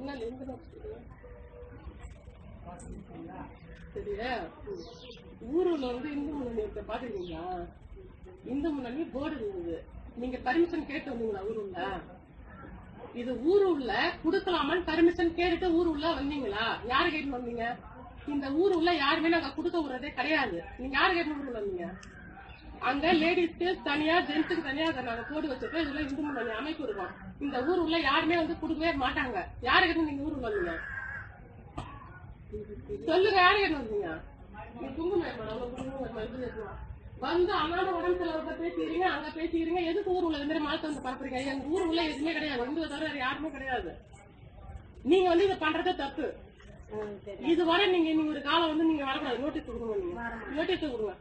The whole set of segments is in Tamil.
முன்னால் எங்க சரியா ஊருல வந்து இந்து முன்னணி இருக்க பாத்துருக்கீங்களா இந்து முன்னணி போர்டு இருந்தது நீங்க பர்மிஷன் கேட்டு வந்தீங்களா ஊருள்ள இது ஊர் உள்ள குடுக்கலாமான்னு பர்மிஷன் கேட்டுட்டு ஊர் உள்ள வந்தீங்களா யாரு கேட்டு வந்தீங்க இந்த ஊர் உள்ள யாருமே நாங்க குடுக்க விடுறதே கிடையாது நீங்க யாரு கேட்டு ஊர் வந்தீங்க அங்க லேடிஸ்க்கு தனியா ஜென்ஸுக்கு தனியா அதை நாங்க போட்டு வச்சுட்டு இதுல இந்து முன்னணி அமைப்பு இருக்கும். இந்த ஊர் உள்ள யாருமே வந்து கொடுக்கவே மாட்டாங்க. யாரு கேட்டு நீங்க ஊருக்கு வந்தீங்க? சொல்லுங்க யாரு கேட்டு வந்தீங்க. வந்து அண்ணாட உடம்பு செலவத்தை பேசிக்கிறீங்க அங்க பேசிக்கிறீங்க. எதுக்கு ஊர் உள்ள இந்த மாதிரி மாத்த வந்து பரப்புறீங்க? எங்க ஊர் உள்ள எதுவுமே கிடையாது. இந்து தவிர யாருமே கிடையாது. நீங்க வந்து இதை பண்றதே தப்பு. இதுவரை நீங்க நீங்க ஒரு காலம் வந்து நீங்க வரக்கூடாது. நோட்டீஸ் கொடுங்க நீங்க. நோட்டீஸ் கொடுங்க.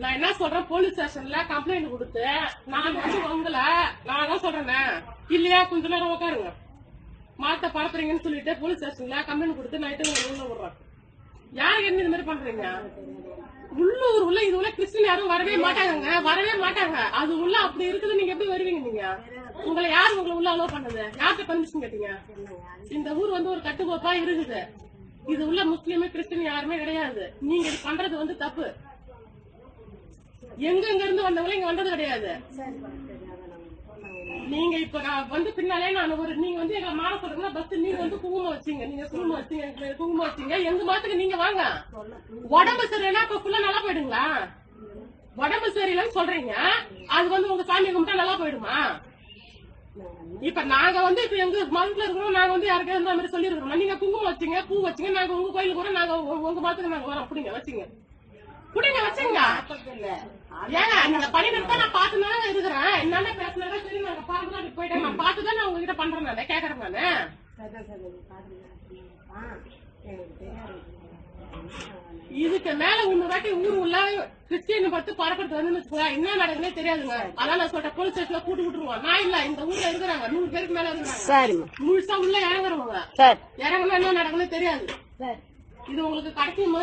நான் என்ன சொல்றேன் போலீஸ் ஸ்டேஷன்ல கம்ப்ளைண்ட் கொடுத்து நான் வந்து உங்களை நான் தான் சொல்றேனே. இல்லையா? கொஞ்ச நேரம் உட்காருங்க மாத்த பரப்புறீங்கன்னு சொல்லிட்டு போலீஸ் ஸ்டேஷன்ல கம்ப்ளைண்ட் கொடுத்து நைட்டு உள்ள விடுறேன் யாருக்கு என்ன இந்த மாதிரி பண்றீங்க? உள்ளூர் உள்ள இது உள்ள கிறிஸ்டின் யாரும் வரவே மாட்டாங்க வரவே மாட்டாங்க. அது உள்ள அப்படி இருக்குது நீங்க எப்படி வருவீங்க நீங்க? உங்களை யார் உங்களை உள்ள அலோவ் பண்ணது? யார்கிட்ட பர்மிஷன் கேட்டீங்க? இந்த ஊர் வந்து ஒரு கட்டுக்கோப்பா இருக்குது. இது உள்ள முஸ்லீமு கிறிஸ்டின் யாருமே கிடையாது. நீங்க இது பண்றது வந்து தப்பு. எங்க இருந்து வந்தவங்க இங்க வந்தது கிடையாது. நீங்க இப்ப நான் வந்து பின்னாலே நான் ஒரு நீங்க வந்து எங்க மாற சொல்றீங்கன்னா பஸ் நீங்க வந்து குங்குமம் வச்சீங்க. நீங்க குங்குமம் வச்சீங்க குங்குமம் வச்சீங்க. எங்க மாத்துக்கு நீங்க வாங்க. உடம்பு சரியில்லைன்னா இப்ப ஃபுல்லா நல்லா போயிடுங்களா? உடம்பு சரியில்லைன்னு சொல்றீங்க. அது வந்து உங்க சாமி கும்பிட்டா நல்லா போயிடுமா? இப்ப நாங்க வந்து இப்ப எங்க மதத்துல இருக்கிறோம். நாங்க வந்து யாருக்கா இந்த மாதிரி சொல்லிருக்கிறோம் நீங்க குங்குமம் வச்சீங்க பூ வச்சீங்க நாங்க உங்க கோயிலுக்கு கூட நாங்க உங்க- மதத்துக்கு நாங்க வரோம். புடிங்க வச்சீங்க. புடிங்க வச்சுங்க ஏங்க நீங்க பண்ணிட்டு நான் பாத்துதான் இருக்கிறேன். என்னென்ன பேசுனாங்க சரி நாங்க பாத்துதான் போயிட்டேன். நான் பாத்துதான் நான் உங்ககிட்ட பண்றேன் நானே. கேக்குறேன் நானு. இதுக்கு மேல உன்ன வாட்டி ஊர் உள்ள கிறிஸ்டியன் பார்த்து பரப்படுத்து வந்து என்ன நடக்குதுன்னே தெரியாதுங்க. அதான் நான் சொல்றேன் போலீஸ் ஸ்டேஷன்ல கூட்டு விட்டுருவோம். நான் இல்ல இந்த ஊர்ல இருக்கிறாங்க. நூறு பேருக்கு மேல இருக்கிறாங்க. முழுசா உள்ள இறங்குறவங்க. இறங்குனா என்ன நடக்குன்னு தெரியாது. இது உங்களுக்கு கடைசி முதல்ல